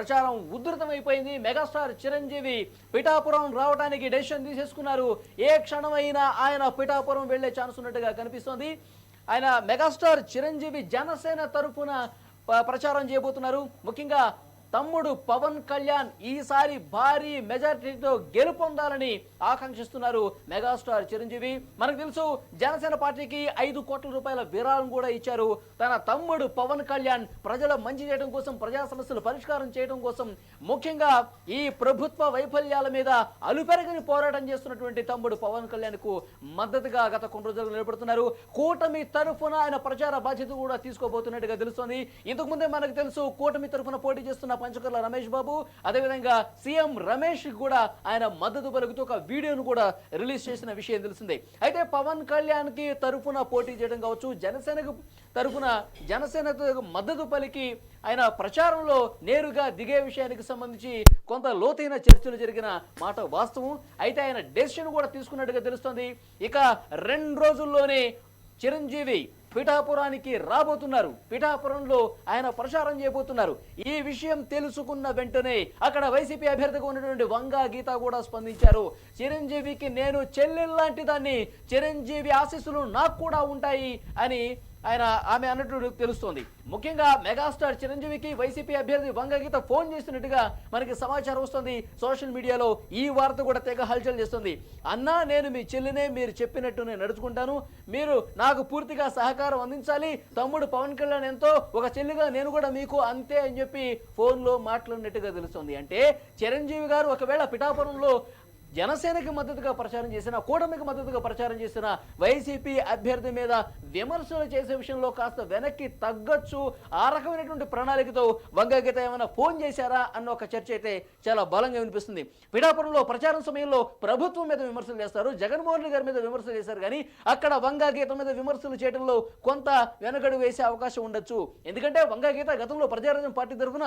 ప్రచారం ఉధృతమైపోయింది. మెగాస్టార్ చిరంజీవి పిఠాపురం రావడానికి డెసిషన్ తీసేసుకున్నారు. ఏ క్షణమైనా ఆయన పిఠాపురం వెళ్ళే ఛాన్స్ ఉన్నట్టుగా కనిపిస్తోంది. ఆయన మెగాస్టార్ చిరంజీవి జనసేన తరఫున ప- ప్రచారం చేయబోతున్నారు. ముఖ్యంగా తమ్ముడు పవన్ కళ్యాణ్ ఈసారి భారీ మెజార్టీతో గెలుపొందాలని ఆకాంక్షిస్తున్నారు మెగాస్టార్ చిరంజీవి. మనకు తెలుసు జనసేన పార్టీకి ఐదు కోట్ల రూపాయల విరాళం కూడా ఇచ్చారు. తన తమ్ముడు పవన్ కళ్యాణ్ ప్రజల మంచి చేయడం కోసం ప్రజా సమస్యలు పరిష్కారం చేయడం కోసం ముఖ్యంగా ఈ ప్రభుత్వ వైఫల్యాల మీద అలుపెరగని పోరాటం చేస్తున్నటువంటి తమ్ముడు పవన్ కళ్యాణ్కు మద్దతుగా గత కొన్ని రోజులు నిలబడుతున్నారు. కూటమి తరఫున ఆయన ప్రచార బాధ్యత కూడా తీసుకోబోతున్నట్టుగా తెలుస్తోంది. ఇంతకు ముందే మనకు తెలుసు కూటమి తరఫున పోటీ చేస్తున్న పంచకర్ల రమేష్ బాబు. అదేవిధంగా సీఎం రమేష్ కూడా ఆయన మద్దతు పలుకుతూ ఒక వీడియోను కూడా రిలీజ్ చేసిన విషయం తెలిసిందే. అయితే పవన్ కళ్యాణ్కి తరఫున పోటీ చేయడం కావచ్చు జనసేనకు తరఫున జనసేనకు మద్దతు పలికి ఆయన ప్రచారంలో నేరుగా దిగే విషయానికి సంబంధించి కొంత లోతైన చర్చలు జరిగిన మాట వాస్తవం. అయితే ఆయన డెసిషన్ కూడా తీసుకున్నట్టుగా తెలుస్తోంది. ఇక రెండు రోజుల్లోనే చిరంజీవి పిఠాపురానికి రాబోతున్నారు. పిఠాపురంలో ఆయన ప్రచారం చేయబోతున్నారు. ఈ విషయం తెలుసుకున్న వెంటనే అక్కడ వైసీపీ అభ్యర్థిగా ఉన్నటువంటి వంగా గీత కూడా స్పందించారు. చిరంజీవికి నేను చెల్లెల్లాంటి దాన్ని చిరంజీవి ఆశీస్సులు నాకు కూడా ఉంటాయి అని ఆయన ఆమె అన్నట్టు తెలుస్తోంది. ముఖ్యంగా మెగాస్టార్ చిరంజీవికి వైసీపీ అభ్యర్థి వంగగీత ఫోన్ చేసినట్టుగా మనకి సమాచారం వస్తుంది. సోషల్ మీడియాలో ఈ వార్త కూడా తెగ హల్చల్ చేస్తుంది. అన్నా నేను మీ చెల్లినే మీరు చెప్పినట్టు నేను నడుచుకుంటాను. మీరు నాకు పూర్తిగా సహకారం అందించాలి. తమ్ముడు పవన్ కళ్యాణ్ ఎంతో ఒక చెల్లిగా నేను కూడా మీకు అంతే అని చెప్పి ఫోన్లో మాట్లాడినట్టుగా తెలుస్తుంది. అంటే చిరంజీవి గారు ఒకవేళ పిఠాపురంలో జనసేనకి మద్దతుగా ప్రచారం చేసిన కూటమికి మద్దతుగా ప్రచారం చేసిన వైసీపీ అభ్యర్థి మీద విమర్శలు చేసే విషయంలో కాస్త వెనక్కి తగ్గొచ్చు. ఆ రకమైనటువంటి ప్రణాళికతో వంగగీత ఏమైనా ఫోన్ చేశారా అన్న ఒక చర్చ అయితే చాలా బలంగా వినిపిస్తుంది. పిఠాపురంలో ప్రచారం సమయంలో ప్రభుత్వం మీద విమర్శలు చేస్తారు జగన్మోహన్ రెడ్డి గారి మీద విమర్శలు చేశారు. కానీ అక్కడ వంగగీత మీద విమర్శలు చేయడంలో కొంత వెనకడు వేసే అవకాశం ఉండొచ్చు. ఎందుకంటే వంగగీత గతంలో ప్రజారాజ్యం పార్టీ తరఫున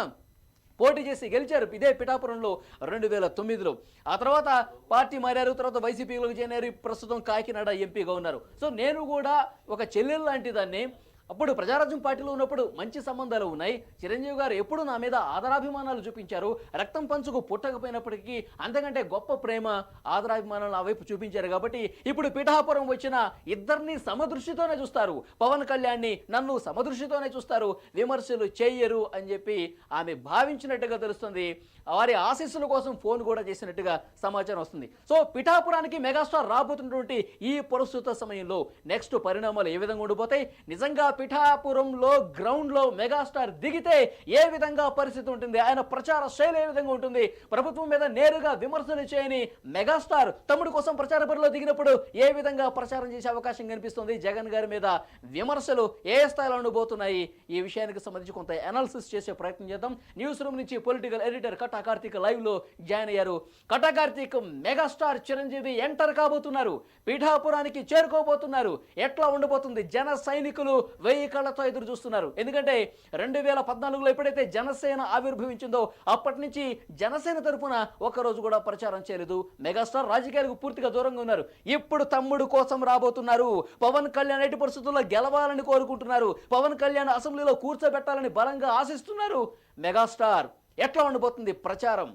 పోటీ చేసి గెలిచారు. ఇదే పిఠాపురంలో రెండు వేల తొమ్మిదిలో. ఆ తర్వాత పార్టీ మారారు. తర్వాత వైసీపీలోకి చేరారు ప్రస్తుతం కాకినాడ ఎంపీగా ఉన్నారు. సో నేను కూడా ఒక చెల్లెలు లాంటి దాన్ని అప్పుడు ప్రజారాజ్యం పార్టీలో ఉన్నప్పుడు మంచి సంబంధాలు ఉన్నాయి. చిరంజీవి గారు ఎప్పుడు నా మీద ఆదరాభిమానాలు చూపించారు. రక్తం పంచుకు పుట్టకపోయినప్పటికీ అంతకంటే గొప్ప ప్రేమ ఆదరాభిమానాలు ఆ వైపు చూపించారు కాబట్టి ఇప్పుడు పిఠాపురం వచ్చిన ఇద్దరిని సమదృష్టితోనే చూస్తారు. పవన్ కళ్యాణ్ని నన్ను సమదృష్టితోనే చూస్తారు. విమర్శలు చేయరు అని చెప్పి ఆమె భావించినట్టుగా తెలుస్తుంది. వారి ఆశీస్సుల కోసం ఫోన్ కూడా చేసినట్టుగా సమాచారం వస్తుంది. సో పిఠాపురానికి మెగాస్టార్ రాబోతున్నటువంటి ఈ ప్రస్తుత సమయంలో నెక్స్ట్ పరిణామాలు ఏ విధంగా ఉండిపోతాయి? నిజంగా పిఠాపురంలో గ్రౌండ్లో మెగాస్టార్ దిగితే ఏ విధంగా పరిస్థితి ఉంటుంది? ఆయన ప్రచార శైలి ఏ విధంగా ఉంటుంది? ప్రభుత్వం మీద నేరుగా విమర్శలు చేయని మెగాస్టార్ తమ్ముడు కోసం ప్రచార బరిలో దిగినప్పుడు ఏ విధంగా ప్రచారం చేసే అవకాశం కనిపిస్తుంది? జగన్ గారి మీద విమర్శలు ఏ స్థాయిలో ఉండబోతున్నాయి? ఈ విషయానికి సంబంధించి కొంత అనాలిసిస్ చేసే ప్రయత్నం చేద్దాం. న్యూస్ రూమ్ నుంచి పొలిటికల్ ఎడిటర్ కట్ కార్తీక్ లైవ్లో జాయిన్ అయ్యారు. కటా కార్తీక్ మెగాస్టార్ చిరంజీవి ఎంటర్ కాబోతున్నారు. పీఠాపురానికి చేరుకోబోతున్నారు. ఎట్లా ఉండబోతుంది? జన సైనికులు వెయ్యి కళ్ళతో ఎదురు చూస్తున్నారు. ఎందుకంటే రెండు వేల పద్నాలుగులో ఎప్పుడైతే జనసేన ఆవిర్భవించిందో అప్పటి నుంచి జనసేన తరఫున ఒక్కరోజు కూడా ప్రచారం చేయలేదు. మెగాస్టార్ రాజకీయాలకు పూర్తిగా దూరంగా ఉన్నారు. ఇప్పుడు తమ్ముడు కోసం రాబోతున్నారు. పవన్ కళ్యాణ్ ఎట్టి పరిస్థితుల్లో గెలవాలని కోరుకుంటున్నారు. పవన్ కళ్యాణ్ అసెంబ్లీలో కూర్చోబెట్టాలని బలంగా ఆశిస్తున్నారు మెగాస్టార్. ఎట్లా ఉండబోతుంది ప్రచారం?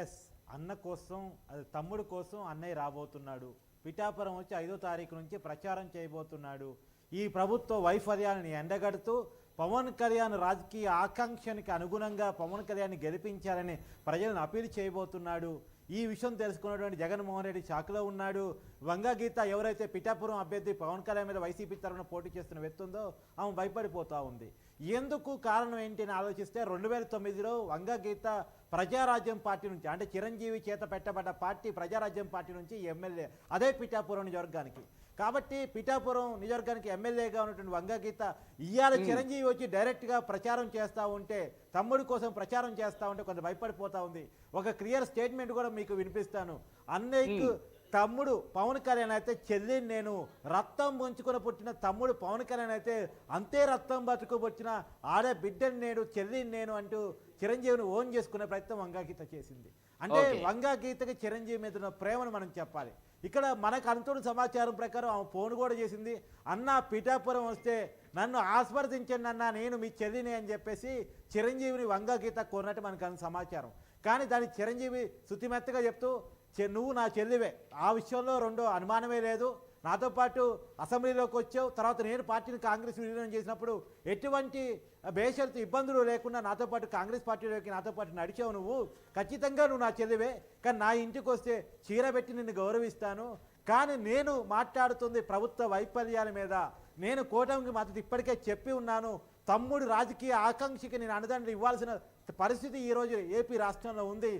ఎస్ అన్న కోసం అది తమ్ముడు కోసం అన్నయ్య రాబోతున్నాడు. పిఠాపురం వచ్చి ఐదో తారీఖు నుంచి ప్రచారం చేయబోతున్నాడు. ఈ ప్రభుత్వ వైఫల్యాన్ని ఎండగడుతూ పవన్ కళ్యాణ్ రాజకీయ ఆకాంక్షనికి అనుగుణంగా పవన్ కళ్యాణ్ గెలిపించాలని ప్రజలను అపీల్ చేయబోతున్నాడు. ఈ విషయం తెలుసుకున్నటువంటి జగన్మోహన్ రెడ్డి షాక్లో ఉన్నాడు. వంగగీత ఎవరైతే పిఠాపురం అభ్యర్థి పవన్ కళ్యాణ్ మీద వైసీపీ తరఫున పోటీ చేస్తున్న వ్యక్తి ఉందో ఆమె భయపడిపోతూ ఉంది. ఎందుకు కారణం ఏంటి అని ఆలోచిస్తే రెండు వేల తొమ్మిదిలో వంగగీత ప్రజారాజ్యం పార్టీ నుంచి అంటే చిరంజీవి చేత పెట్టబడ్డ పార్టీ ప్రజారాజ్యం పార్టీ నుంచి ఎమ్మెల్యే అదే పిఠాపురం నియోజకవర్గానికి. కాబట్టి పిఠాపురం నియోజకవర్గానికి ఎమ్మెల్యేగా ఉన్నటువంటి వంగగీత ఇవాళ చిరంజీవి వచ్చి డైరెక్ట్గా ప్రచారం చేస్తూ ఉంటే తమ్ముడి కోసం ప్రచారం చేస్తూ ఉంటే కొంత భయపడిపోతా ఉంది. ఒక క్లియర్ స్టేట్మెంట్ కూడా మీకు వినిపిస్తాను. అన్నయ్యకు తమ్ముడు పవన్ కళ్యాణ్ అయితే చెల్లి నేను రక్తం పంచుకొని పుట్టిన తమ్ముడు పవన్ కళ్యాణ్ అయితే అంతే రక్తం బతుకు పుట్టిన ఆడే బిడ్డని నేను చెల్లిని నేను అంటూ చిరంజీవిని ఓన్ చేసుకునే ప్రయత్నం వంగాగీత చేసింది. అంటే. వంగాగీతకి చిరంజీవి మీద ఉన్న ప్రేమను మనం చెప్పాలి. ఇక్కడ మనకు అంతున్న సమాచారం ప్రకారం ఆమె ఫోన్ కూడా చేసింది. అన్న పిఠాపురం వస్తే నన్ను ఆస్వర్దించండి అన్న నేను మీ చెల్లిని అని చెప్పేసి చిరంజీవిని వంగ గీత కోరినట్టు మనకు అంత సమాచారం. కానీ దాని చిరంజీవి శుతిమెత్తగా చెప్తూ "చె- నువ్వు నా చెల్లివే. ఆ విషయంలో రెండో అనుమానమే లేదు. నాతో పాటు అసెంబ్లీలోకి వచ్చావు. తర్వాత నేను పార్టీని కాంగ్రెస్ విలీనం చేసినప్పుడు ఎటువంటి బేషరతు ఇబ్బందులు లేకుండా నాతో పాటు కాంగ్రెస్ పార్టీలోకి నాతో పాటు నడిచావు నువ్వు. ఖచ్చితంగా నువ్వు నా చెల్లివే. కానీ నా ఇంటికి వస్తే చీర పెట్టి నిన్ను గౌరవిస్తాను. కానీ నేను మాట్లాడుతుంది ప్రభుత్వ వైఫల్యాల మీద. నేను కూటమికి మద్దతు ఇప్పటికే చెప్పి ఉన్నాను. తమ్ముడు రాజకీయ ఆకాంక్షకి నేను అనుదండలు ఇవ్వాల్సిన పరిస్థితి ఈ రోజు ఏపీ రాష్ట్రంలో ఉంది.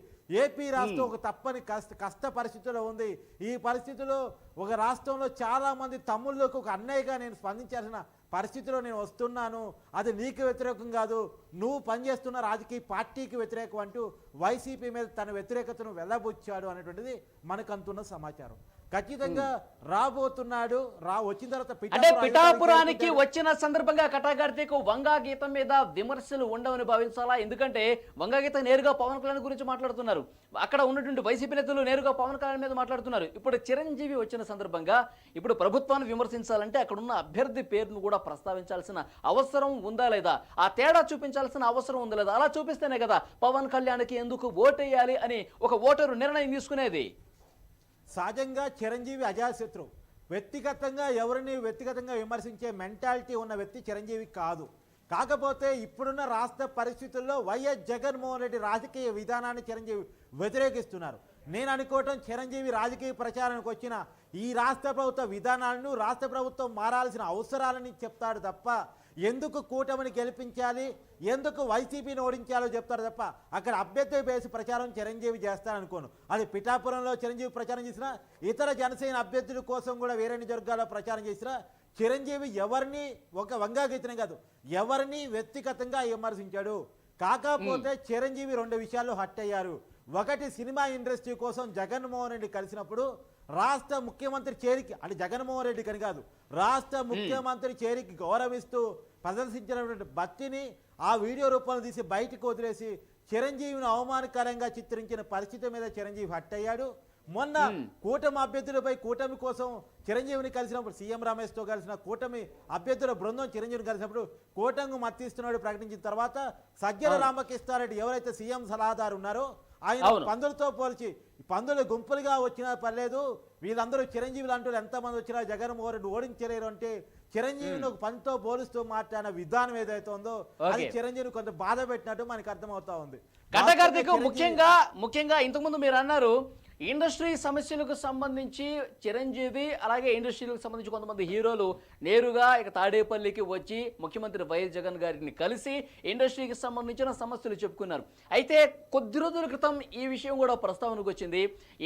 ఏపీ రాష్ట్రం ఒక తప్పని కష్ట కష్ట పరిస్థితిలో ఉంది. ఈ పరిస్థితిలో ఒక రాష్ట్రంలో చాలా మంది తమ్ముళ్ళకు ఒక అన్నయ్యగా నేను స్పందించాల్సిన పరిస్థితిలో నేను వస్తున్నాను. అది నీకు వ్యతిరేకం కాదు. నువ్వు పనిచేస్తున్న రాజకీయ పార్టీకి వ్యతిరేకం అంటూ వైసీపీ మీద తన వ్యతిరేకతను వెళ్ళబుచ్చాడు అనేటువంటిది మనకు అంతున్న సమాచారం. ఖచ్చితంగా రాబోతున్నాడు. రా వచ్చిన తర్వాత అంటే పిఠాపురం పిఠాపురానికి వచ్చిన సందర్భంగా కటాకర్తీకు వంగా గీతం మీద విమర్శలు ఉండవని భావించాలా? ఎందుకంటే వంగా గీత నేరుగా పవన్ కళ్యాణ్ గురించి మాట్లాడుతున్నారు. అక్కడ ఉన్నటువంటి వైసీపీ నేతలు నేరుగా పవన్ కళ్యాణ్ మీద మాట్లాడుతున్నారు. ఇప్పుడు చిరంజీవి వచ్చిన సందర్భంగా ఇప్పుడు ప్రభుత్వాన్ని విమర్శించాలంటే అక్కడ ఉన్న అభ్యర్థి పేరును కూడా ప్రస్తావించాల్సిన అవసరం ఉందా లేదా? ఆ తేడా చూపించాల్సిన అవసరం ఉందా లేదా? అలా చూపిస్తేనే కదా పవన్ కళ్యాణ్కి ఎందుకు ఓటేయాలి అని ఒక ఓటరు నిర్ణయం తీసుకునేది. సహజంగా చిరంజీవి అజాశత్రు. వ్యక్తిగతంగా ఎవరిని వ్యక్తిగతంగా విమర్శించే మెంటాలిటీ ఉన్న వ్యక్తి చిరంజీవి కాదు. కాకపోతే ఇప్పుడున్న రాష్ట్ర పరిస్థితుల్లో వైఎస్ జగన్మోహన్ రెడ్డి రాజకీయ విధానాన్ని చిరంజీవి వ్యతిరేకిస్తున్నారు. నేను అనుకోవటం చిరంజీవి రాజకీయ ప్రచారానికి వచ్చిన ఈ రాష్ట్ర ప్రభుత్వ విధానాలను రాష్ట్ర ప్రభుత్వం మారాల్సిన అవసరాలని చెప్తాడు తప్ప ఎందుకు కూటమిని గెలిపించాలి? ఎందుకు వైసీపీని ఓడించాలో చెప్తారు తప్ప అక్కడ అభ్యర్థి వేసి ప్రచారం చిరంజీవి చేస్తారనుకోను అది పిఠాపురంలో చిరంజీవి ప్రచారం చేసినా ఇతర జనసేన అభ్యర్థుల కోసం కూడా వేరే నియోజకవర్గాల్లో ప్రచారం చేసినా చిరంజీవి ఎవరిని ఒక వంగాగీతనే కాదు ఎవరిని వ్యక్తిగతంగా విమర్శించాడు. కాకపోతే చిరంజీవి రెండు విషయాల్లో హట్ అయ్యారు. ఒకటి సినిమా ఇండస్ట్రీ కోసం జగన్మోహన్ రెడ్డి కలిసినప్పుడు రాష్ట్ర ముఖ్యమంత్రి చేరికి అంటే జగన్మోహన్ రెడ్డి కని కాదు రాష్ట్ర ముఖ్యమంత్రి చేరికి గౌరవిస్తూ ప్రదర్శించినటువంటి భక్తిని ఆ వీడియో రూపంలో తీసి బయటకు వదిలేసి చిరంజీవిని అవమానకరంగా చిత్రించిన పరిస్థితి మీద చిరంజీవి హట్ అయ్యాడు. మొన్న కూటమి అభ్యర్థులపై కూటమి కోసం చిరంజీవిని కలిసినప్పుడు సీఎం రమేష్తో కలిసిన కూటమి అభ్యర్థుల బృందం చిరంజీవిని కలిసినప్పుడు కూటమికి మత్తిస్తున్నాడు ప్రకటించిన తర్వాత సజ్జల రామకృష్ణారెడ్డి ఎవరైతే సీఎం సలహాదారు ఉన్నారో ఆయన. పందులతో పోల్చి పందులు గుంపులుగా వచ్చినా పర్లేదు వీళ్ళందరూ చిరంజీవులు అంటూ ఎంతమంది వచ్చినా జగన్మోహన్ రెడ్డి ఓడించలేరు అంటే చిరంజీవిని ఒక పంతో పోలుస్తూ మాట్లాడిన విధానం ఏదైతే ఉందో అది. చిరంజీవిని కొంత బాధ పెట్టినట్టు మనకు అర్థమవుతా ఉంది చిరంజీవి- ముఖ్యంగా ముఖ్యంగా ఇంతకుముందు మీరు అన్నారు ఇండస్ట్రీ సమస్యలకు సంబంధించి చిరంజీవి అలాగే ఇండస్ట్రీలకు సంబంధించి కొంతమంది హీరోలు నేరుగా ఇక తాడేపల్లికి వచ్చి ముఖ్యమంత్రి వైఎస్ జగన్ గారిని కలిసి ఇండస్ట్రీకి సంబంధించిన సమస్యలు చెప్పుకున్నారు. అయితే కొద్ది రోజుల క్రితం ఈ విషయం కూడా ప్రస్తావనకు వచ్చింది.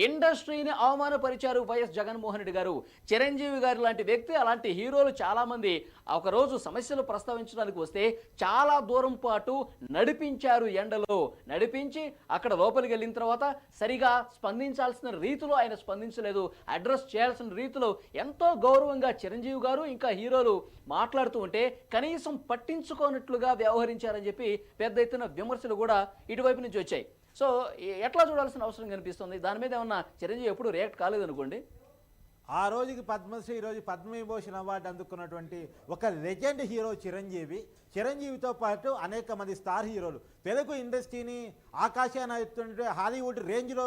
ఇండస్ట్రీని అవమానపరిచారు వైఎస్ జగన్మోహన్ రెడ్డి గారు. చిరంజీవి గారు లాంటి వ్యక్తి అలాంటి హీరోలు చాలామంది ఒకరోజు సమస్యలు ప్రస్తావించడానికి వస్తే చాలా దూరం పాటు నడిపించారు ఎండలో. నడిపించి అక్కడ లోపలికి వెళ్ళిన తర్వాత సరిగా స్పందించాల్సిన రీతిలో ఆయన స్పందించలేదు. అడ్రస్ చేయాల్సిన రీతిలో ఎంతో గౌరవంగా చిరంజీవి గారు ఇంకా హీరోలు మాట్లాడుతూ ఉంటే కనీసం పట్టించుకోనట్లుగా వ్యవహరించారని చెప్పి పెద్ద ఎత్తున విమర్శలు కూడా ఇటువైపు నుంచి వచ్చాయి. సో ఎట్లా చూడాల్సిన అవసరం కనిపిస్తుంది? దాని మీద ఏమన్నా చిరంజీవి ఎప్పుడు రియాక్ట్ కాలేదనుకోండి? ఆ రోజుకి పద్మశ్రీ ఈరోజు రోజు పద్మవిభూషణ్ అవార్డు అందుకున్నటువంటి ఒక లెజెండ్ హీరో చిరంజీవి. చిరంజీవితో పాటు అనేక మంది స్టార్ హీరోలు. తెలుగు ఇండస్ట్రీని ఆకాశాన్ని ఎత్తున్నటువంటి హాలీవుడ్ రేంజ్లో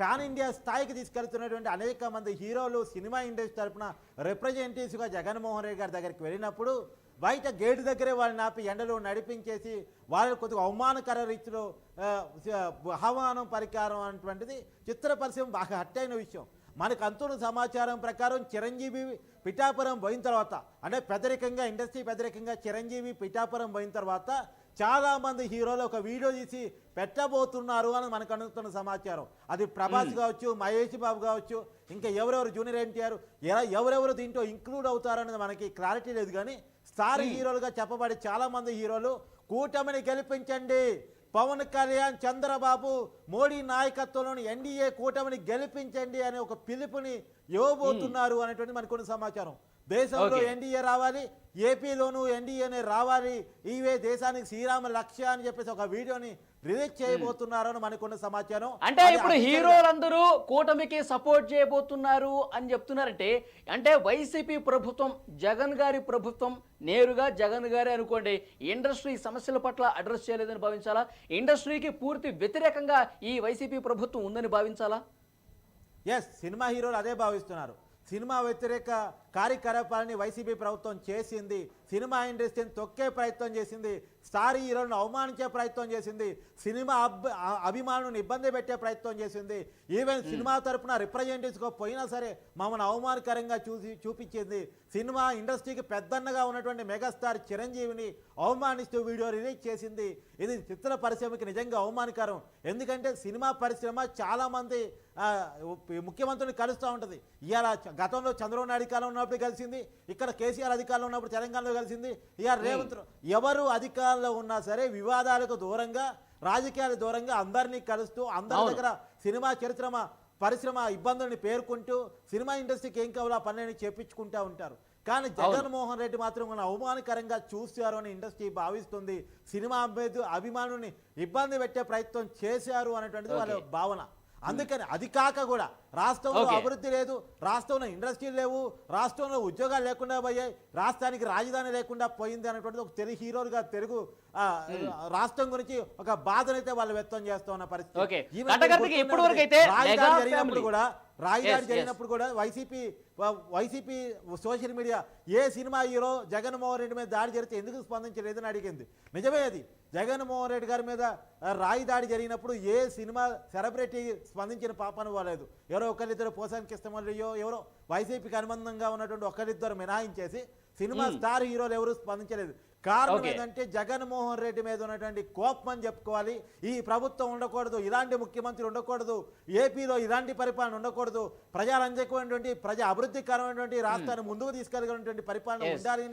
పాన్ ఇండియా స్థాయికి తీసుకెళ్తున్నటువంటి అనేక మంది హీరోలు సినిమా ఇండస్ట్రీ తరపున రిప్రజెంటేటివ్స్గా జగన్మోహన్ రెడ్డి గారి దగ్గరికి వెళ్ళినప్పుడు బయట గేటు దగ్గరే వాళ్ళని ఆపి ఎండలో నడిపించేసి వాళ్ళని కొద్దిగా అవమానకర రీతిలో ఆహ్వానం పరికారం అనేటువంటిది చిత్ర పరిశ్రమ బాగా హట్టైన విషయం. మనకు అంతున్న సమాచారం ప్రకారం చిరంజీవి పిఠాపురం పోయిన తర్వాత అంటే పెద్దరికంగా ఇండస్ట్రీ పెద్దరికంగా చిరంజీవి పిఠాపురం పోయిన తర్వాత చాలా మంది హీరోలు ఒక వీడియో తీసి పెట్టబోతున్నారు అని మనకు అందుతున్న సమాచారం. అది ప్రభాస్ కావచ్చు మహేష్ బాబు కావచ్చు ఇంకా ఎవరెవరు జూనియర్ ఎన్టీఆర్ ఎలా ఎవరెవరు దీంట్లో ఇంక్లూడ్ అవుతారనేది మనకి క్లారిటీ లేదు కానీ స్టార్ హీరోలుగా చెప్పబడే చాలా మంది హీరోలు కూటమిని గెలిపించండి. పవన్ కళ్యాణ్ చంద్రబాబు మోడీ నాయకత్వంలోని ఎన్డీఏ కూటమిని గెలిపించండి అనే ఒక పిలుపుని ఇవ్వబోతున్నారు అనేటువంటి మనకు కొన్ని సమాచారం దేశంలో. ఎన్డీఏ రావాలి ఏపీలోనూ ఎన్డీఏనే రావాలి ఇవే దేశానికి శ్రీరామ లక్ష్య అని చెప్పేసి ఒక వీడియోని రిలీజ్ చేయబోతున్నారు అని మనకున్న సమాచారం. అంటే ఇప్పుడు హీరోలందరూ కూటమికి సపోర్ట్ చేయబోతున్నారు అని చెప్తున్నారంటే అంటే వైసీపీ ప్రభుత్వం జగన్ గారి ప్రభుత్వం నేరుగా జగన్ గారే అనుకోండి ఇండస్ట్రీ సమస్యల పట్ల అడ్రస్ చేయలేదని భావించాలా? ఇండస్ట్రీకి పూర్తి వ్యతిరేకంగా ఈ వైసీపీ ప్రభుత్వం ఉందని భావించాలా? ఎస్ సినిమా హీరోలు అదే భావిస్తున్నారు. సినిమా వ్యతిరేక కార్యకలాపాలని వైసీపీ ప్రభుత్వం చేసింది సినిమా ఇండస్ట్రీని తొక్కే ప్రయత్నం చేసింది స్టార్ హీరోలను అవమానించే ప్రయత్నం చేసింది సినిమా అభిమానులను ఇబ్బంది పెట్టే ప్రయత్నం చేసింది. ఈవెన్ సినిమా తరపున రిప్రజెంటేటివ్స్గా పోయినా సరే మమ్మల్ని అవమానకరంగా చూసి చూపించింది. సినిమా ఇండస్ట్రీకి పెద్దన్నగా ఉన్నటువంటి మెగాస్టార్ చిరంజీవిని అవమానిస్తూ వీడియో రిలీజ్ చేసింది. ఇది చిత్ర పరిశ్రమకి నిజంగా అవమానకరం. ఎందుకంటే సినిమా పరిశ్రమ చాలామంది ముఖ్యమంత్రిని కలుస్తూ ఉంటుంది. చ- గతంలో చంద్రబాబు నాయుడు కాలం ఉన్నప్పుడు కలిసింది ఇక్కడ కేసీఆర్ అధికారంలో ఉన్నప్పుడు తెలంగాణలో కలిసింది. ఇవాళ రేవంత్ ఎవరు అధికారంలో ఉన్నా సరే వివాదాలకు దూరంగా రాజకీయాలకు దూరంగా అందరినీ కలుస్తూ అందరి. దగ్గర సినిమా చరిత్రమ పరిశ్రమ ఇబ్బందుల్ని పేర్కొంటూ సినిమా ఇండస్ట్రీకి ఏం కావాలో పనులని చేపించుకుంటూ ఉంటారు. కానీ జగన్మోహన్ రెడ్డి మాత్రం మన అవమానకరంగా చూశారు అని ఇండస్ట్రీ భావిస్తుంది. సినిమా అభిమానుల్ని ఇబ్బంది పెట్టే ప్రయత్నం చేశారు అనేటువంటిది వాళ్ళ. భావన. అందుకని అది కాక కూడా రాష్ట్రంలో. అభివృద్ధి లేదు రాష్ట్రంలో ఇండస్ట్రీలు లేవు రాష్ట్రంలో ఉద్యోగాలు లేకుండా పోయాయి రాష్ట్రానికి రాజధాని లేకుండా పోయింది అనేటువంటిది ఒక తెలుగు హీరోలుగా తెలుగు రాష్ట్రం గురించి ఒక బాధనైతే వాళ్ళు వ్యక్తం చేస్తూ ఉన్న పరిస్థితి జరిగినప్పుడు. కూడా yes. జరిగినప్పుడు కూడా వైసీపీ వైసీపీ సోషల్ మీడియా ఏ సినిమా హీరో జగన్మోహన్ రెడ్డి మీద దాడి జరిగితే ఎందుకు స్పందించలేదని అడిగింది. నిజమే అది. జగన్మోహన్ రెడ్డి గారి మీద రాయి దాడి జరిగినప్పుడు ఏ సినిమా సెలబ్రిటీ స్పందించిన పాపను పోలేదు ఎవరో ఒకరిద్దరు పోసానికి ఇష్టమయ్యో ఎవరో వైసీపీకి అనుబంధంగా ఉన్నటువంటి ఒకరిద్దరు మినహాయించేసి సినిమా స్టార్ హీరోలు ఎవరు స్పందించలేదు. కారణం. ఏంటంటే జగన్మోహన్ రెడ్డి మీద ఉన్నటువంటి కోపం అని చెప్పుకోవాలి ఈ ప్రభుత్వం ఉండకూడదు ఇలాంటి ముఖ్యమంత్రి ఉండకూడదు ఏపీలో ఇలాంటి పరిపాలన ఉండకూడదు ప్రజారంజకమైనటువంటి ప్రజా అభివృద్ధికరమైనటువంటి రాష్ట్రాన్ని ముందుకు తీసుకెళ్ళగలిగినటువంటి పరిపాలన. ఉండాలి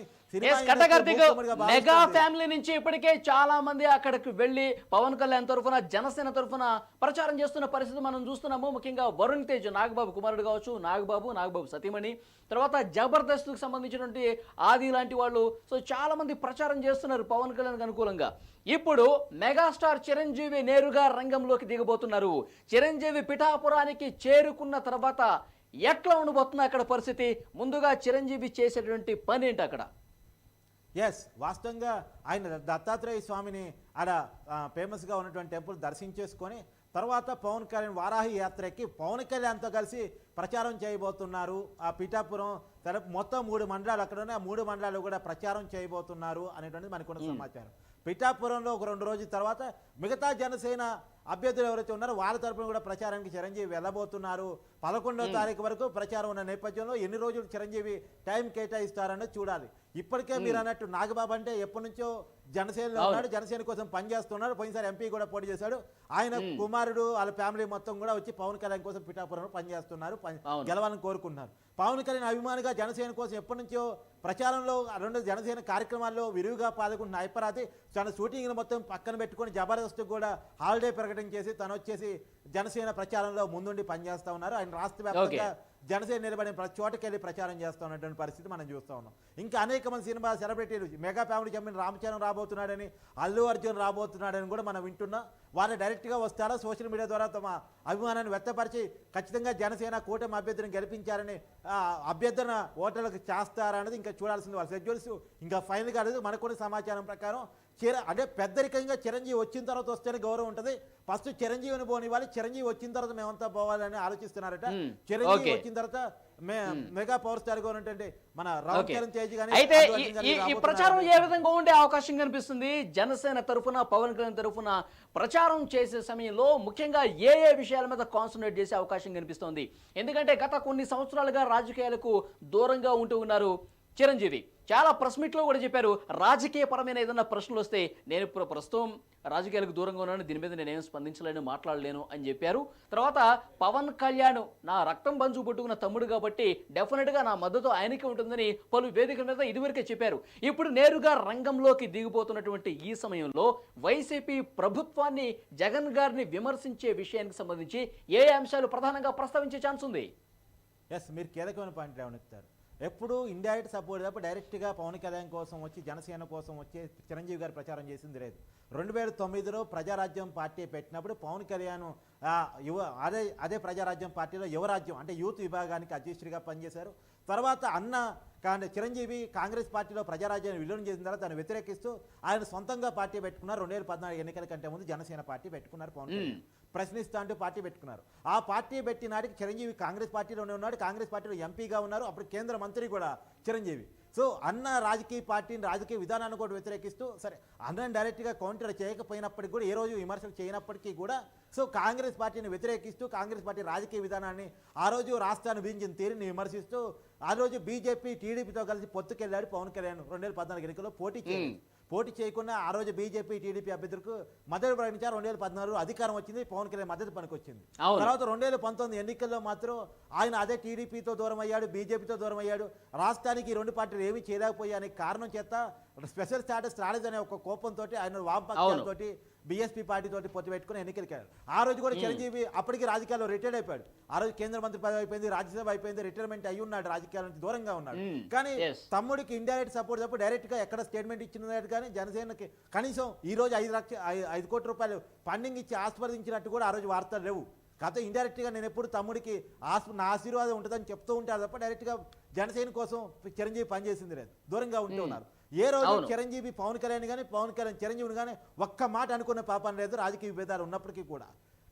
మెగా. ఫ్యామిలీ నుంచి ఇప్పటికే చాలా మంది అక్కడికి వెళ్ళి పవన్ కళ్యాణ్ తరఫున జనసేన తరఫున ప్రచారం చేస్తున్న పరిస్థితి మనం చూస్తున్నాము ముఖ్యంగా వరుణ్ తేజ్ నాగబాబు కుమారుడు కావచ్చు నాగబాబు నాగబాబు సతీమణి తర్వాత జబర్దస్త్కు సంబంధించినటువంటి ఆది లాంటి వాళ్ళు సో చాలా మంది ప్రచారం చేస్తున్నారు పవన్ కళ్యాణ్ అనుకూలంగా. ఇప్పుడు మెగాస్టార్ చిరంజీవి నేరుగా రంగంలోకి దిగబోతున్నారు. చిరంజీవి పిఠాపురానికి చేరుకున్న తర్వాత ఎట్లా ఉండబోతున్నా అక్కడ పరిస్థితి? ముందుగా చిరంజీవి చేసేటువంటి పని ఏంటి అక్కడ? ఎస్ వాస్తవంగా ఆయన దత్తాత్రేయ స్వామిని ఆడ ఫేమస్గా ఉన్నటువంటి టెంపుల్ దర్శించేసుకొని తర్వాత పవన్ కళ్యాణ్ వారాహి యాత్రకి పవన్ కళ్యాణ్తో కలిసి ప్రచారం చేయబోతున్నారు. ఆ పిఠాపురం తర మొత్తం మూడు మండలాలు అక్కడ ఉన్నాయి. ఆ మూడు మండలాలు కూడా ప్రచారం చేయబోతున్నారు అనేటువంటిది మనకున్న సమాచారం. పిఠాపురంలో ఒక రెండు రోజుల తర్వాత మిగతా జనసేన అభ్యర్థులు ఎవరైతే ఉన్నారో వాళ్ళ తరపున కూడా ప్రచారానికి చిరంజీవి వెళ్ళబోతున్నారు. పదకొండవ తారీఖు వరకు ప్రచారం ఉన్న నేపథ్యంలో ఎన్ని రోజులు చిరంజీవి టైం కేటాయిస్తారన్నది చూడాలి. ఇప్పటికే మీరు అన్నట్టు నాగబాబు అంటే ఎప్పటి నుంచో జనసేనలో. ఉన్నాడు జనసేన కోసం పనిచేస్తున్నాడు పోయినసారి ఎంపీ కూడా పోటీ చేశాడు. ఆయన కుమారుడు వాళ్ళ ఫ్యామిలీ మొత్తం కూడా వచ్చి పవన్ కళ్యాణ్ కోసం పిఠాపురంలో పనిచేస్తున్నారు. గెలవాలని కోరుకుంటున్నారు. పవన్ కళ్యాణ్ అభిమానిగా జనసేన కోసం ఎప్పటి నుంచో ప్రచారంలో రెండు జనసేన కార్యక్రమాల్లో విరివిగా పాల్గొంటున్న ఐపరాతి తన షూటింగ్ మొత్తం పక్కన పెట్టుకొని జబర్దస్త్ కూడా హాలిడే ప్రకటన చేసి తను వచ్చేసి జనసేన ప్రచారంలో ముందుండి పనిచేస్తా ఉన్నారు. ఆయన రాష్ట్ర వ్యాప్తంగా జనసేన నిలబడిన ప్రతి చోటకెళ్ళి ప్రచారం చేస్తున్నటువంటి పరిస్థితి మనం చూస్తూ ఉన్నాం. ఇంకా అనేక మంది సినిమా సెలబ్రిటీలు మెగా ఫ్యామిలీ చెప్పిన రామచరణ్ రాబోతున్నాడని అల్లు అర్జున్ రాబోతున్నాడని కూడా మనం వింటున్నాం. వాళ్ళు డైరెక్ట్గా వస్తారా? సోషల్ మీడియా ద్వారా తమ అభిమానాన్ని వ్యక్తపరిచి ఖచ్చితంగా జనసేన కూటమి అభ్యర్థిని గెలిపించారని అభ్యర్థన ఓటర్లకు చేస్తారనేది ఇంకా చూడాల్సింది వాళ్ళ షెడ్యూల్స్ ఇంకా ఫైనల్ కాలేదు మనకున్న సమాచారం ప్రకారం చిర అంటే పెద్దరికంగా చిరంజీవి వచ్చిన తర్వాత వస్తేనే గౌరవం ఉంటుంది ఫస్ట్ చిరంజీవిని పోనివ్వాలి చిరంజీవి వచ్చిన తర్వాత మేమంతా పోవాలని ఆలోచిస్తున్నారట. చిరంజీవి. వచ్చిన తర్వాత మెగా పవర్ స్టార్గా ఉన్నటువంటి మన Okay. చరణ్ తేజ్ గానీ అయితే ఈ- ప్రచారం ఏ. విధంగా ఉండే అవకాశం కనిపిస్తుంది జనసేన తరఫున పవన్ కళ్యాణ్ తరఫున ప్రచారం చేసే సమయంలో ముఖ్యంగా ఏ ఏ విషయాల మీద కాన్సన్ట్రేట్ చేసే అవకాశం కనిపిస్తోంది ఎందుకంటే గత కొన్ని సంవత్సరాలుగా రాజకీయాలకు దూరంగా ఉంటూ ఉన్నారు చిరంజీవి చాలా ప్రెస్ మీట్లో కూడా చెప్పారు రాజకీయ పరమైన ఏదైనా ప్రశ్నలు వస్తే నేను ఇప్పుడు ప్రస్తుతం రాజకీయాలకు దూరంగా ఉన్నాను దీని మీద నేనేం స్పందించలేను మాట్లాడలేను అని చెప్పారు. తర్వాత పవన్ కళ్యాణ్ నా రక్తం బంజు పట్టుకున్న తమ్ముడు కాబట్టి డెఫినెట్గా నా మద్దతు ఆయనకే ఉంటుందని పలు వేదికల మీద ఇదివరకే చెప్పారు. ఇప్పుడు నేరుగా రంగంలోకి దిగిపోతున్నటువంటి ఈ సమయంలో వైసీపీ ప్రభుత్వాన్ని జగన్ గారిని విమర్శించే విషయానికి సంబంధించి ఏ అంశాలు ప్రధానంగా ప్రస్తావించే ఛాన్స్ ఉంది? ఎస్ మీరు కీలకమైన పాయింట్ లేవనెత్తారు ఎప్పుడు ఇండైరెక్ట్ సపోర్ట్ తప్ప డైరెక్ట్గా పవన్ కళ్యాణ్ కోసం వచ్చి జనసేన కోసం వచ్చి చిరంజీవి గారు ప్రచారం చేసింది లేదు. రెండు వేల తొమ్మిదిలో ప్రజారాజ్యం పార్టీ పెట్టినప్పుడు పవన్ కళ్యాణ్ యువ అదే అదే ప్రజారాజ్యం పార్టీలో యువరాజ్యం అంటే యూత్ విభాగానికి అధ్యక్షుడిగా పనిచేశారు. తర్వాత అన్న కానీ చిరంజీవి కాంగ్రెస్ పార్టీలో ప్రజారాజ్యాన్ని విలీనం చేసిన తర్వాత దాన్ని వ్యతిరేకిస్తూ ఆయన సొంతంగా పార్టీ పెట్టుకున్నారు. రెండు వేల పద్నాలుగు ఎన్నికల కంటే ముందు జనసేన పార్టీ పెట్టుకున్నారు పవన్ కళ్యాణ్. ప్రశ్నిస్తా అంటూ పార్టీ పెట్టుకున్నారు. ఆ పార్టీ పెట్టిన నాటికి చిరంజీవి కాంగ్రెస్ పార్టీలోనే ఉన్నాడు కాంగ్రెస్ పార్టీలో ఎంపీగా ఉన్నారు అప్పుడు కేంద్ర మంత్రి కూడా చిరంజీవి. సో అన్న రాజకీయ పార్టీని రాజకీయ విధానాన్ని కూడా వ్యతిరేకిస్తూ సరే అన్నని డైరెక్ట్గా కౌంటర్ చేయకపోయినప్పటికీ కూడా ఏ రోజు విమర్శలు చేయనప్పటికీ కూడా సో కాంగ్రెస్ పార్టీని వ్యతిరేకిస్తూ కాంగ్రెస్ పార్టీ రాజకీయ విధానాన్ని ఆ రోజు రాష్ట్రాన్ని విధించిన తీరుని విమర్శిస్తూ ఆ రోజు బీజేపీ టీడీపీతో కలిసి పొత్తుకెళ్ళాడు పవన్ కళ్యాణ్ రెండు వేల పద్నాలుగు ఎన్నికల్లో పోటీ చేయాలి పోటీ చేయకుండా ఆ రోజు బీజేపీ టీడీపీ అభ్యర్థులకు మద్దతు ప్రకటించారు. రెండు వేల పద్నాలుగు అధికారం వచ్చింది. పవన్ కళ్యాణ్ మద్దతు పనికొచ్చింది. తర్వాత రెండు వేల పంతొమ్మిది ఎన్నికల్లో మాత్రం ఆయన అదే టీడీపీతో దూరం అయ్యాడు బీజేపీతో దూరం అయ్యాడు రాష్ట్రానికి ఈ రెండు పార్టీలు ఏమీ చేయలేకపోయాయని కారణం చేత స్పెషల్ స్టాటస్ రాలేదనే ఒక కోపంతో ఆయన వామపక్షాలతోటి బీఎస్పీ పార్టీ తోటి పొత్తు పెట్టుకుని ఎన్నికలకి వెళ్ళారు ఆ రోజు కూడా చిరంజీవి అప్పటికి రాజకీయాల్లో రిటైర్డ్ అయిపోయాడు. ఆ రోజు కేంద్ర మంత్రి పదవి అయిపోయింది రాజ్యసభ అయిపోయింది రిటైర్మెంట్ అయి ఉన్నాడు రాజకీయాల నుంచి దూరంగా ఉన్నాడు. కానీ. తమ్ముడికి ఇండైరెక్ట్ సపోర్ట్ తప్ప డైరెక్ట్గా ఎక్కడ స్టేట్మెంట్ ఇచ్చినట్టు కానీ జనసేనకి కనీసం ఈ రోజు ఐదు లక్ష ఐదు కోట్ల రూపాయలు ఫండింగ్ ఇచ్చి ఆస్వాదించినట్టు కూడా ఆ రోజు వార్తలు లేవు. కాకపోతే ఇండైరెక్ట్గా నేను ఎప్పుడు తమ్ముడికి ఆస్ నా ఆశీర్వాదం ఉంటుందని చెప్తూ ఉంటారు తప్ప డైరెక్ట్గా జనసేన కోసం చిరంజీవి పనిచేసింది లేదు. దూరంగా ఉంటూ ఉన్నారు. ఏ రోజు. చిరంజీవి పవన్ కళ్యాణ్ కానీ పవన్ కళ్యాణ్ చిరంజీవిని కానీ ఒక్క మాట అనుకున్న పాపం లేదు. రాజకీయ విభేదాలు ఉన్నప్పటికీ కూడా.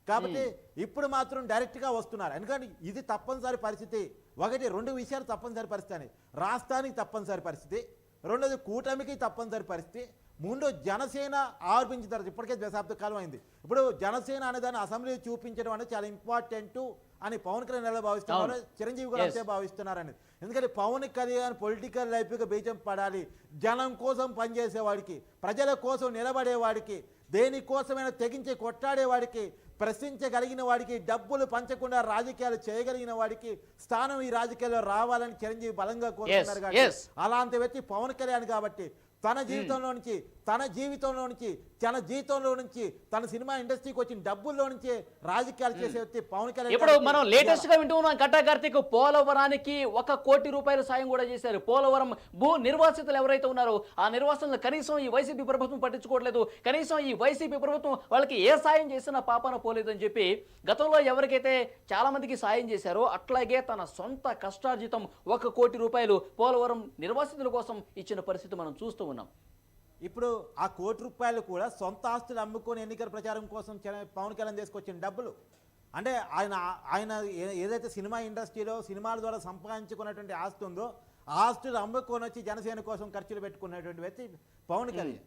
కాబట్టి ఇప్పుడు మాత్రం డైరెక్ట్గా వస్తున్నారు. ఎందుకంటే ఇది తప్పనిసరి పరిస్థితి. ఒకటి రెండు విషయాలు తప్పనిసరి పరిస్థితి అని. రాష్ట్రానికి తప్పనిసరి పరిస్థితి. రెండోది కూటమికి తప్పనిసరి పరిస్థితి. మూడో జనసేన ఆరోపించిన తర్వాత ఇప్పటికే దశాబ్ద కాలం అయింది. ఇప్పుడు జనసేన అనే దాన్ని అసెంబ్లీ చూపించడం అనేది చాలా ఇంపార్టెంట్ అని పవన్ కళ్యాణ్ ఎలా భావిస్తున్నారు. చిరంజీవి కూడా Yes. అంతే భావిస్తున్నారని ఎందుకంటే పవన్ కళ్యాణ్ పొలిటికల్ లైఫ్గా బీజం పడాలి జనం కోసం పనిచేసేవాడికి ప్రజల కోసం నిలబడేవాడికి దేనికోసమైనా తెగించి కొట్టాడేవాడికి ప్రశ్నించగలిగిన వాడికి డబ్బులు పంచకుండా రాజకీయాలు చేయగలిగిన వాడికి స్థానం ఈ రాజకీయాల్లో రావాలని చిరంజీవి బలంగా కోరుతున్నారు కాబట్టి. అలాంటి వ్యక్తి పవన్ కళ్యాణ్ కాబట్టి తన జీవితంలో నుంచి తన జీవితంలో నుంచి తన జీవితంలో నుంచి తన సినిమా ఇండస్ట్రీకి వచ్చిన డబ్బుల్లో నుంచి రాజకీయాలు చేసే వ్యక్తి పవన్ కళ్యాణ్ ఇప్పుడు మనం లేటెస్ట్గా వింటూ ఉన్నాం కట్టా కార్తీక్ పోలవరానికి ఒక కోటి రూపాయల సాయం కూడా చేశారు. పోలవరం భూ నిర్వాసితులు ఎవరైతే ఉన్నారో ఆ నిర్వాసితులను కనీసం ఈ వైసీపీ ప్రభుత్వం పట్టించుకోవట్లేదు. కనీసం ఈ వైసీపీ ప్రభుత్వం వాళ్ళకి ఏ సాయం చేసినా పాపన పోలేదని చెప్పి గతంలో ఎవరికైతే చాలా మందికి సాయం చేశారో అట్లాగే తన సొంత కష్టార్జితం ఒక కోటి రూపాయలు పోలవరం నిర్వాసితుల కోసం ఇచ్చిన పరిస్థితి మనం చూస్తూ ఉన్నాం. ఇప్పుడు ఆ కోటి రూపాయలు కూడా సొంత ఆస్తులు అమ్ముకొని ఎన్నికల ప్రచారం కోసం పవన్ కళ్యాణ్ తీసుకొచ్చిన డబ్బులు. అంటే ఆయన ఆయన ఏదైతే సినిమా ఇండస్ట్రీలో సినిమాల ద్వారా సంపాదించుకున్నటువంటి ఆస్తి ఉందో ఆ ఆస్తులు అమ్ముకొని వచ్చి జనసేన కోసం ఖర్చులు పెట్టుకున్నటువంటి వ్యక్తి పవన్ కళ్యాణ్.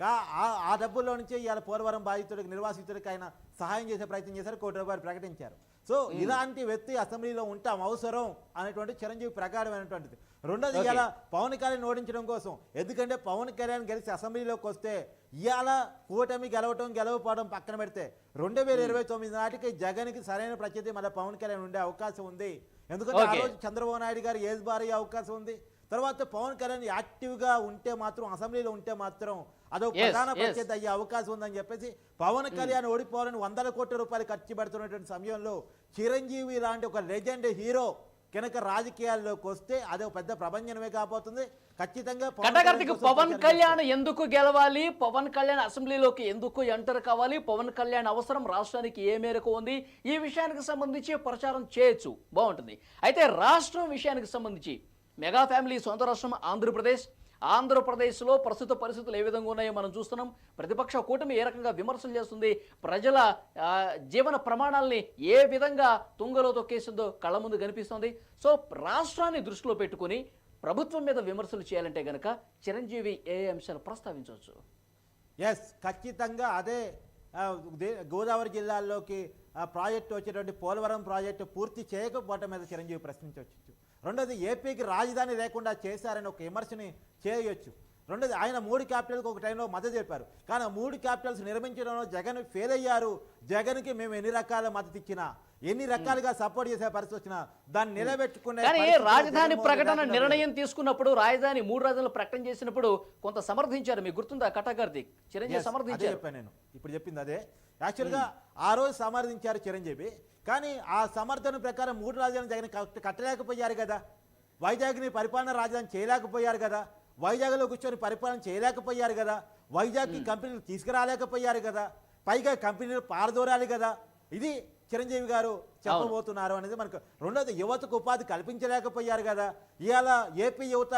కా ఆ- ఆ డబ్బుల్లో నుంచి ఇవాళ పోలవరం బాధితుడికి నిర్వాసితుడికి ఆయన సహాయం చేసే ప్రయత్నం చేశారు కోటి రూపాయలు ప్రకటించారు. సో ఇలాంటి వ్యక్తి అసెంబ్లీలో ఉంటాం అవసరం అనేటువంటి చిరంజీవి ప్రగాఢమైనటువంటిది. రెండోది. ఇవాళ పవన్ కళ్యాణ్ ఓడించడం కోసం. ఎందుకంటే పవన్ కళ్యాణ్ గెలిచి అసెంబ్లీలోకి వస్తే ఇవాళ కూటమి గెలవటం గెలవపోవడం పక్కన పెడితే రెండు వేల ఇరవై తొమ్మిది నాటికి జగన్కి సరైన ప్రత్యర్థి మళ్ళీ పవన్ కళ్యాణ్ ఉండే అవకాశం ఉంది. ఎందుకంటే ఆ. రోజు చంద్రబాబు నాయుడు గారు ఏజ్ బార్ అయ్యే అవకాశం ఉంది. తర్వాత పవన్ కళ్యాణ్ యాక్టివ్గా ఉంటే మాత్రం అసెంబ్లీలో ఉంటే మాత్రం అదో ప్రధాన. ప్రత్యర్థి అయ్యే అవకాశం ఉందని చెప్పేసి పవన్ కళ్యాణ్ ఓడిపోవాలని వందల కోట్ల రూపాయలు ఖర్చు పెడుతున్నటువంటి సమయంలో చిరంజీవి లాంటి ఒక లెజెండ్ హీరో కనుక రాజకీయాల్లోకి వస్తే అది ఒక పెద్ద ప్రభంజనమే కాబోతుంది. ఖచ్చితంగా కోసం పవన్ కళ్యాణ్ ఎందుకు గెలవాలి? పవన్ కళ్యాణ్ అసెంబ్లీలోకి ఎందుకు ఎంటర్ కావాలి? పవన్ కళ్యాణ్ అవసరం రాష్ట్రానికి ఏ మేరకు ఉంది? ఈ విషయానికి సంబంధించి ప్రచారం చేయొచ్చు. బాగుంటుంది. అయితే రాష్ట్రం విషయానికి సంబంధించి మెగా ఫ్యామిలీ సొంత రాష్ట్రం ఆంధ్రప్రదేశ్. ఆంధ్రప్రదేశ్లో ప్రస్తుత పరిస్థితులు ఏ విధంగా ఉన్నాయో మనం చూస్తున్నాం. ప్రతిపక్ష కూటమి ఏ రకంగా విమర్శలు చేస్తుంది? ప్రజల జీవన ప్రమాణాలని ఏ విధంగా తుంగలో తొక్కేసిందో కళ్ళ ముందు కనిపిస్తుంది. సో రాష్ట్రాన్ని దృష్టిలో పెట్టుకుని ప్రభుత్వం మీద విమర్శలు చేయాలంటే గనక చిరంజీవి ఏ అంశాలు ప్రస్తావించవచ్చు? ఎస్ ఖచ్చితంగా అదే దే- గోదావరి జిల్లాల్లోకి ప్రాజెక్టు వచ్చేటువంటి పోలవరం ప్రాజెక్టు పూర్తి చేయకపోవటం మీద చిరంజీవి ప్రశ్నించవచ్చు. రెండోది ఏపీకి రాజధాని లేకుండా చేశారని ఒక విమర్శని చేయొచ్చు. రెండోది ఆయన మూడు క్యాపిటల్కి ఒక టైంలో మద్దతు చెప్పారు. కానీ ఆ మూడు క్యాపిటల్స్ నిర్మించడంలో జగన్ ఫెయిల్ అయ్యారు. జగన్కి మేము ఎన్ని రకాల మద్దతు ఇచ్చినా ఎన్ని రకాలుగా సపోర్ట్ చేసే పరిస్థితి వచ్చినా దాన్ని నిలబెట్టుకునే రాజధాని ప్రకటన నిర్ణయం తీసుకున్నప్పుడు రాజధాని మూడు రాజధానులు ప్రకటన చేసినప్పుడు కొంత సమర్థించారు. మీకు గుర్తుందా? కటాకార్తిక్ చిరంజీవి సమర్థించారు. చెప్పాను నేను. ఇప్పుడు చెప్పింది అదే. యాక్చువల్గా ఆ రోజు సమర్థించారు చిరంజీవి. కానీ ఆ సమర్థన ప్రకారం మూడు రాజధాని జగన్ కట్ట- కట్టలేకపోయారు కదా. వైజాగ్ని పరిపాలన రాజధాని చేయలేకపోయారు కదా. వైజాగ్లో కూర్చొని పరిపాలన చేయలేకపోయారు కదా. వైజాగ్కి కంపెనీలు తీసుకురాలేకపోయారు కదా. పైగా కంపెనీలు పారదోరాలి కదా. ఇది చిరంజీవి గారు చెప్పబోతున్నారు అనేది మనకు రెండోది యువతకు ఉపాధి కల్పించలేకపోయారు కదా. ఇవాళ ఏపీ యువత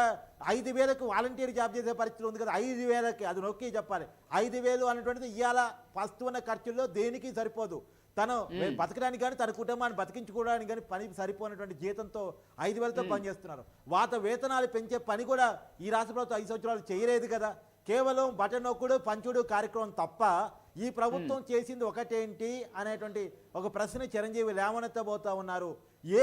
ఐదు వేలకు వాలంటీర్ జాబ్ చేసే పరిస్థితి ఉంది కదా. ఐదు వేలకి అది నొక్కి చెప్పాలి. ఐదు వేలు అనేటువంటిది ఇవాళ వస్తున్న ఖర్చుల్లో దేనికి సరిపోదు. తను బతకడానికి కానీ తన కుటుంబాన్ని బతికించుకోవడానికి కానీ పని సరిపోయినటువంటి జీతంతో ఐదు వేలతో పనిచేస్తున్నారు వాత వేతనాలు పెంచే పని కూడా ఈ రాష్ట్ర ప్రభుత్వం ఐదు సంవత్సరాలు చేయలేదు కదా. కేవలం బటన్ నొక్కుడు పంచుడు కార్యక్రమం తప్ప ఈ ప్రభుత్వం చేసింది ఒకటేంటి అనేటువంటి ఒక ప్రశ్న చిరంజీవి లేవనెత్తబోతా ఉన్నారు.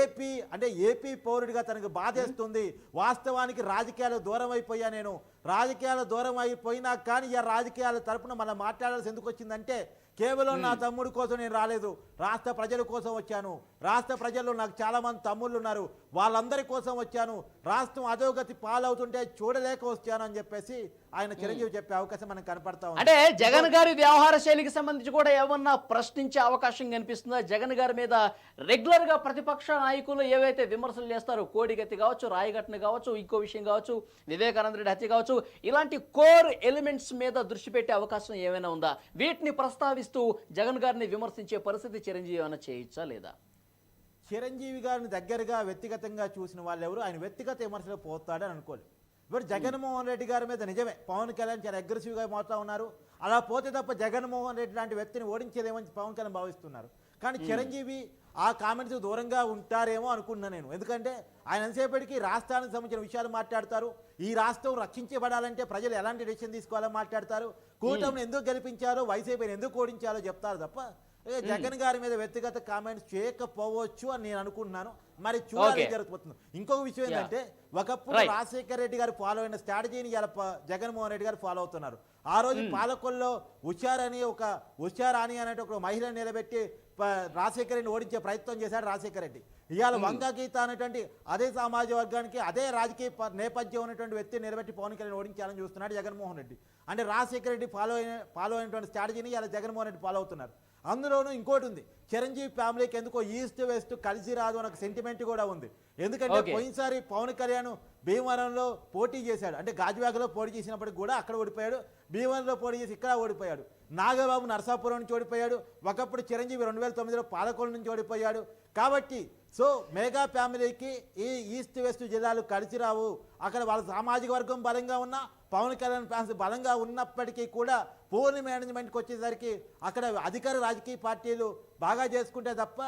ఏపీ అంటే ఏపీ పౌరుడిగా తనకు బాధేస్తుంది. వాస్తవానికి రాజకీయాలు దూరం అయిపోయా నేను. రాజకీయాలు దూరం అయిపోయినా కానీ ఈ రాజకీయాల తరపున మనం మాట్లాడాల్సి ఎందుకు వచ్చిందంటే కేవలం నా తమ్ముడు కోసం నేను రాలేదు. రాష్ట్ర ప్రజల కోసం వచ్చాను. రాష్ట్ర ప్రజల్లో నాకు చాలా మంది తమ్ముళ్ళు ఉన్నారు. వాళ్ళందరి కోసం వచ్చాను. రాష్ట్రం అధోగతి పాలవుతుంటే చూడలేక వచ్చాను అని చెప్పేసి ఆయన చిరంజీవి చెప్పే అవకాశం మనకు కనపడతా అంటే జగన్ గారి వ్యవహార శైలికి సంబంధించి కూడా ఏమన్నా ప్రశ్నించే అవకాశం కనిపిస్తుందా? జగన్ గారి మీద రెగ్యులర్గా ప్రతిపక్ష నాయకులు ఏవైతే విమర్శలు చేస్తారో కోడిగత్తి కావచ్చు రాయఘటన కావచ్చు ఇంకో విషయం కావచ్చు వివేకానంద రెడ్డి హత్య కావచ్చు ఇలాంటి కోర్ ఎలిమెంట్స్ మీద దృష్టి పెట్టే అవకాశం ఏమైనా ఉందా? వీటిని ప్రస్తావిస్తూ జగన్ గారిని విమర్శించే పరిస్థితి చిరంజీవి ఏమైనా చేయొచ్చా లేదా? చిరంజీవి గారిని దగ్గరగా వ్యక్తిగతంగా చూసిన వాళ్ళు ఎవరు ఆయన వ్యక్తిగత విమర్శలు పోతాడని అనుకోలేదు. ఇప్పుడు జగన్మోహన్ రెడ్డి గారి మీద నిజమే. పవన్ కళ్యాణ్ చాలా అగ్రెసివ్గా మారుతా ఉన్నారు. అలా పోతే తప్ప జగన్మోహన్ రెడ్డి లాంటి వ్యక్తిని ఓడించేదేమని పవన్ కళ్యాణ్ భావిస్తున్నారు. కానీ చిరంజీవి ఆ కామెంట్స్ దూరంగా ఉంటారేమో అనుకున్నా నేను. ఎందుకంటే ఆయన ఎంతసేపటికి రాష్ట్రానికి సంబంధించిన విషయాలు మాట్లాడతారు. ఈ రాష్ట్రం రక్షించబడాలంటే ప్రజలు ఎలాంటి డెసిషన్ తీసుకోవాలో మాట్లాడతారు. కూటమిని ఎందుకు గెలిపించారో వైసీపీని ఎందుకు ఓడించాలో చెప్తారు తప్ప జగన్ గారి మీద వ్యక్తిగత కామెంట్స్ చేయకపోవచ్చు అని నేను అనుకుంటున్నాను. మరి చూడాలి. జరుగుతుంది. ఇంకొక విషయం. ఏంటంటే ఒకప్పుడు. రాజశేఖర రెడ్డి గారు ఫాలో అయిన స్ట్రాటజీని ఇలా జగన్మోహన్ రెడ్డి గారు ఫాలో అవుతున్నారు. ఆ రోజు పాలకొల్లో అని ఒక ఉషార్ అని అనే ఒక మహిళను నిలబెట్టి రాజశేఖర రెడ్డిని ఓడించే ప్రయత్నం చేశాడు రాజశేఖర రెడ్డి. ఇవాళ వంగా గీత అనేటువంటి అదే సమాజ వర్గానికి అదే రాజకీయ నేపథ్యం ఉన్నటువంటి వ్యక్తిని నిలబెట్టి పవన్ కళ్యాణ్ ఓడించాలని చూస్తున్నాడు జగన్మోహన్ రెడ్డి. అంటే రాజశేఖర రెడ్డి ఫాలో అయిన ఫాలో అయినటువంటి స్ట్రాటజీని ఇలా జగన్మోహన్ రెడ్డి ఫాలో అవుతున్నారు. అందులోనూ ఇంకోటి ఉంది. చిరంజీవి ఫ్యామిలీకి ఎందుకో ఈస్ట్ వెస్ట్ కలిసి రాదు అని ఒక సెంటిమెంట్ కూడా ఉంది. ఎందుకంటే. పోయినసారి పవన్ కళ్యాణ్ భీమవరంలో పోటీ చేశాడు. అంటే గాజువాకలో పోటీ చేసినప్పటికి కూడా అక్కడ ఓడిపోయాడు. భీమవరంలో పోటీ చేసి ఇక్కడ ఓడిపోయాడు. నాగబాబు నరసాపురం నుంచి ఓడిపోయాడు. ఒకప్పుడు చిరంజీవి రెండు వేల తొమ్మిదిలో పాలకొండ నుంచి ఓడిపోయాడు. కాబట్టి సో మెగా ఫ్యామిలీకి ఈ ఈస్ట్ వెస్ట్ జిల్లాలు కలిసి రావు. అక్కడ వాళ్ళ సామాజిక వర్గం బలంగా ఉన్నా పవన్ కళ్యాణ్ ఫ్యాన్స్ బలంగా ఉన్నప్పటికీ కూడా పూర్ణ మేనేజ్మెంట్కి వచ్చేసరికి అక్కడ అధికార రాజకీయ పార్టీలు బాగా చేసుకుంటే తప్ప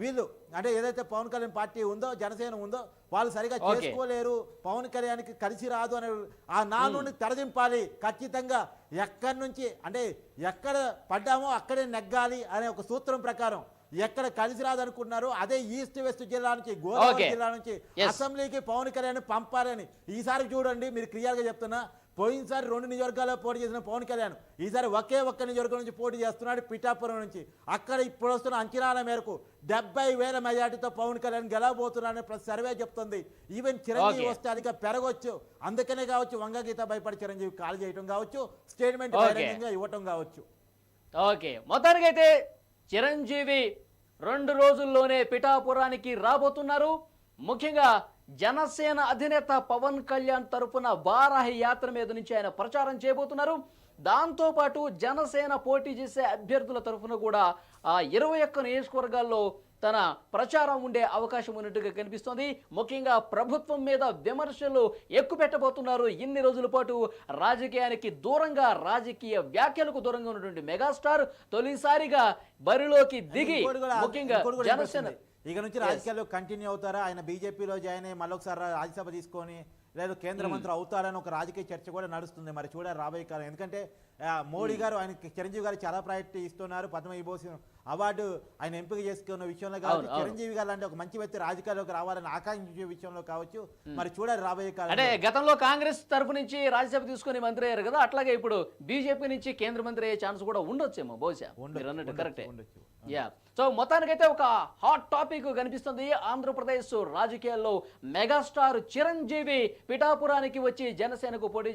వీళ్ళు అంటే ఏదైతే పవన్ కళ్యాణ్ పార్టీ ఉందో జనసేన ఉందో వాళ్ళు సరిగా. చేసుకోలేరు పవన్ కళ్యాణ్కి కలిసి రాదు అనే ఆ నానుని తెరదింపాలి ఖచ్చితంగా ఎక్కడి నుంచి అంటే ఎక్కడ పడ్డామో అక్కడే నెగ్గాలి అనే ఒక సూత్రం ప్రకారం ఎక్కడ కలిసి రాదు అనుకున్నారో అదే ఈస్ట్ వెస్ట్ జిల్లా నుంచి గోదావరి. జిల్లా నుంచి. అసెంబ్లీకి పవన్ కళ్యాణ్ పంపారని ఈసారి చూడండి మీరు క్లియర్గా చెప్తున్నా పోయినసారి రెండు నియోజకవర్గాల్లో పోటీ చేసిన పవన్ కళ్యాణ్ ఈసారి ఒకే ఒక్క నియోజకవర్గం నుంచి పోటీ చేస్తున్నాడు పిఠాపురం నుంచి. అక్కడ ఇప్పుడు వస్తున్న అంచనాల మేరకు డెబ్బై వేల మెజార్టీతో పవన్ కళ్యాణ్ గెలవబోతున్నాడని ప్రతి సర్వే చెప్తుంది. ఈవెన్ చిరంజీవి. వస్తే అధిక పెరగొచ్చు. అందుకనే కావచ్చు వంగ గీత భయపడి చిరంజీవి కాల్ చేయటం కావచ్చు స్టేట్మెంట్ ఇవ్వటం కావచ్చు. ఓకే. మొత్తానికైతే చిరంజీవి రెండు రోజుల్లోనే పిఠాపురానికి రాబోతున్నారు. ముఖ్యంగా జనసేన అధినేత పవన్ కళ్యాణ్ తరపున వారాహి యాత్ర మీద నుంచి ఆయన ప్రచారం చేయబోతున్నారు. దాంతోపాటు జనసేన పోటీ చేసే అభ్యర్థుల తరఫున కూడా ఆ ఇరవై ఒక్క నియోజకవర్గాల్లో తన ప్రచారం ఉండే అవకాశం ఉన్నట్టుగా కనిపిస్తోంది. ముఖ్యంగా ప్రభుత్వం మీద విమర్శలు ఎక్కువ పెట్టబోతున్నారు ఇన్ని రోజుల పాటు రాజకీయానికి దూరంగా రాజకీయ వ్యాఖ్యలకు దూరంగా ఉన్నటువంటి మెగాస్టార్ తొలిసారిగా బరిలోకి దిగి ముఖ్యంగా జనసేన. ఇక నుంచి రాజకీయాల్లో కంటిన్యూ అవుతారా? ఆయన బీజేపీలో జాయిన్ అయ్యి మళ్ళొకసారి రాజ్యసభ తీసుకొని లేదా కేంద్ర మంత్రి అవుతారని ఒక రాజకీయ చర్చ కూడా నడుస్తుంది. మరి చూడాలి రాబోయే కాలం. ఎందుకంటే మోడీ గారు ఆయన చిరంజీవి గారు చాలా ప్రయారిటీ ఇస్తున్నారు. పద్మ విభూషణ్ అవార్డు ఆయన ఎంపిక చేసుకున్న విషయంలో కావచ్చు. చిరంజీవి గారు లాంటి ఒక మంచి వ్యక్తి రాజకీయాల్లోకి రావాలని ఆకాంక్షించే విషయంలో కావచ్చు మరి చూడాలి రాబోయే కాలం అంటే గతంలో కాంగ్రెస్ తరపు నుంచి రాజ్యసభ తీసుకొని మంత్రి అయ్యారు కదా అట్లాగే ఇప్పుడు బీజేపీ నుంచి కేంద్ర మంత్రి అయ్యే ఛాన్స్ కూడా ఉండొచ్చేమో బహుశా. అన్నట్టు కరెక్టే. యా సో మొత్తానికైతే ఒక హాట్ టాపిక్ కనిపిస్తుంది. ఆంధ్రప్రదేశ్ రాజకీయాల్లో మెగాస్టార్ చిరంజీవి పిఠాపురానికి వచ్చి జనసేనకు పోటీ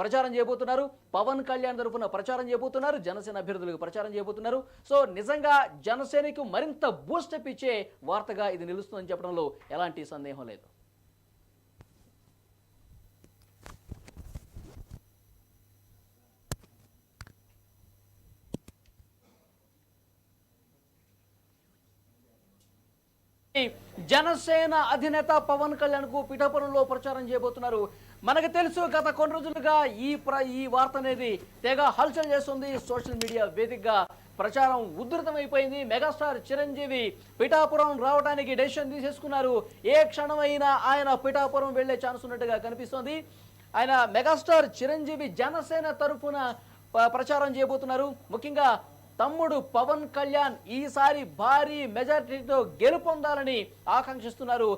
ప్రచారం చేయబోతున్నారు. పవన్ కళ్యాణ్ తరఫున ప్రచారం చేయబోతున్నారు. జనసేన అభ్యర్థులకు ప్రచారం చేయబోతున్నారు. సో నిజంగా జనసేనకు మరింత బూస్టప్ ఇచ్చే వార్తగా ఇది నిలుస్తుందని చెప్పడంలో ఎలాంటి సందేహం లేదు. జనసేన అధినేత పవన్ కళ్యాణ్కు పిఠాపురంలో ప్రచారం చేయబోతున్నారు. మనకు తెలుసు గత కొన్ని రోజులుగా ఈ ఈ వార్త అనేది తెగ హల్చల్ చేస్తుంది. సోషల్ మీడియా వేదికగా ప్రచారం ఉధృతమైపోయింది. మెగాస్టార్ చిరంజీవి పిఠాపురం రావడానికి డెసిషన్ తీసేసుకున్నారు. ఏ క్షణమైనా ఆయన పిఠాపురం వెళ్ళే ఛాన్స్ ఉన్నట్టుగా కనిపిస్తోంది. ఆయన మెగాస్టార్ చిరంజీవి జనసేన తరఫున ప- ప్రచారం చేయబోతున్నారు. ముఖ్యంగా తమ్ముడు పవన్ కళ్యాణ్ ఈసారి భారీ మెజార్టీతో గెలుపొందాలని ఆకాంక్షిస్తున్నారు.